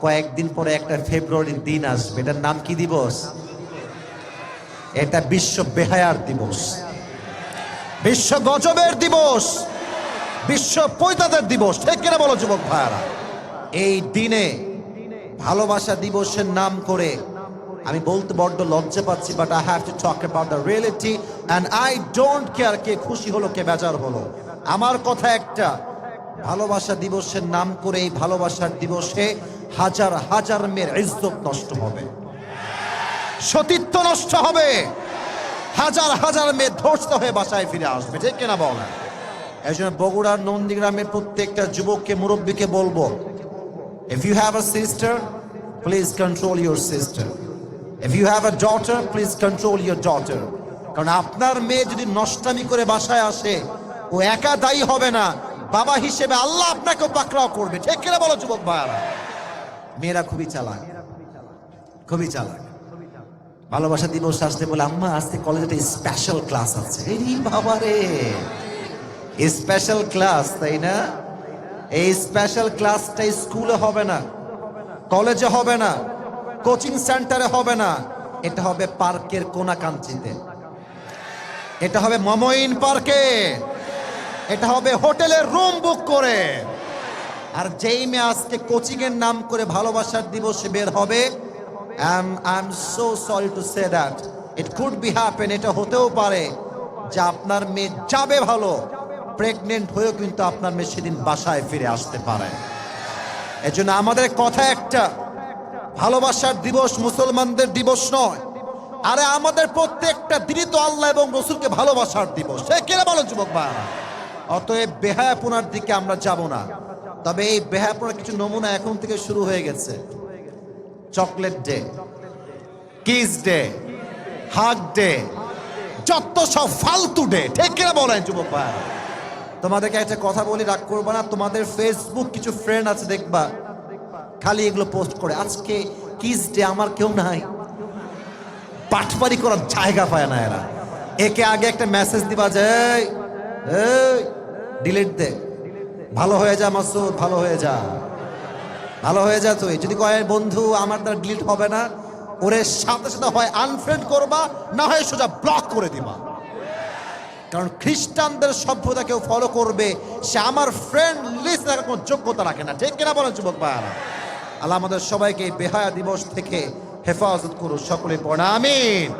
কয়েকদিন পরে একটা ফেব্রুয়ারির দিন আসবে। এটার নাম কি দিবস? এটা বিশ্ব বেহায়ার দিবস। বিশ্ব গজবের দিবস। বিশ্ব পৈতাদের দিবস। ঠিক কিনা বলো, যুবক ভাইয়ারা? এই দিনে ভালোবাসা দিবসের নাম করে আমি বলতে বড্ড লজ্জা পাচ্ছি but I have to talk about the reality and I don't care কে খুশি হলো, কে বেজার হলো। আমার কথা একটা, ভালোবাসা দিবসের নাম করে এই ভালোবাসার দিবসে হাজার হাজার মেয়ের ইজ্জত নষ্ট হবে। সতীত্ব নষ্ট হবে। হাজার হাজার মেয়ে ধর্ষিত হয়ে বাসায় ফিরে আসবে। ঠিক কিনা বলেন? এই বগুড়ার নন্দীগ্রামের প্রত্যেকটা যুবককে মুরব্বীকে বলব If you have a sister please control your sister If you have a daughter, please control your daughter. কারণ আপনার মেয়ে যদি নষ্টামি করে বাসায় আসে ও একা দায়ী হবে না। বাবা হিসেবে আল্লাহ আপনাকে পাকড়াও করবে। ঠিক কিনা বলো যুবক ভাইয়ারা? মেয়েরা খুবই চালাক। খুবই চালাক। ভালোবাসা দিবস আসলে বলে, আম্মা, আজকে কলেজে একটা স্পেশাল ক্লাস আছে। বাবা রে। স্পেশাল ক্লাস তাই না? এই স্পেশাল ক্লাসটা স্কুলে হবে না কলেজে হবে না কোচিং সেন্টারে হবে না। এটা হবে পার্কের কোনাকাঞ্চিতে। এটা হবে মমইন পার্কে। এটা হবে হোটেলের রুম বুক করে। আর যেই মেয়ে আজকে কোচিং এর নাম করে ভালোবাসার দিবসে বের হবে I am so sorry to say that it could be happen এটা হতেও পারে যে আপনার মেয়ে যাবে ভালো প্রেগনেন্ট হয়েও কিন্তু আপনার মেয়ে সেদিন বাসায় ফিরে আসতে পারে। এজন্য আমাদের কথা একটা, ভালোবাসার দিবস মুসলমানদের দিবস নয়, আরে আমাদের প্রত্যেকটা দিনই তো আল্লাহ এবং রসুলকে ভালোবাসার দিবস। সে কেনা বলো যুবক ভাইরা অতএব বেহায়াপনার দিকে আমরা যাব না। তবে এই বেহায়াপনার কিছু নমুনা এখন থেকে শুরু হয়ে গেছে। Chocolate day, kiss day, hug day, যত সব ফালতু ডে, ঠিক কিনা বলেন যুবক ভাইরা তোমাদেরকে একটা কথা বলি, রাগ করব না, তোমাদের ফেসবুক কিছু ফ্রেন্ড আছে, দেখবা। খালি এগুলো পোস্ট করে, আজকে কিস ডে আমার কেউ নাই। পাটপারি করার জায়গা পায় না এরা। একে আগে একটা মেসেজ দিবা যে ডিলিট দে। ভালো হয়ে যা মাসুদ, ভালো হয়ে যা। ভালো হয়ে যা তুই। যদি কয়, বন্ধু, আমার তার ডিলিট হবে না, ওরে সাথে সাথে হয় আনফ্রেন্ড করবা, না হয় সোজা ব্লক করে দিবা। কারণ খ্রিস্টানদের সভ্যতা কেউ ফলো করবে, সে আমার ফ্রেন্ড লিস্ট রাখার কোনো যোগ্যতা রাখে না। ঠিক কিনা বলেন যুবক ভাইয়ারা? আল্লাহ আমাদের সবাইকে বেহায়া দিবস থেকে হেফাজত করুন। সকলে পড়া আমিন।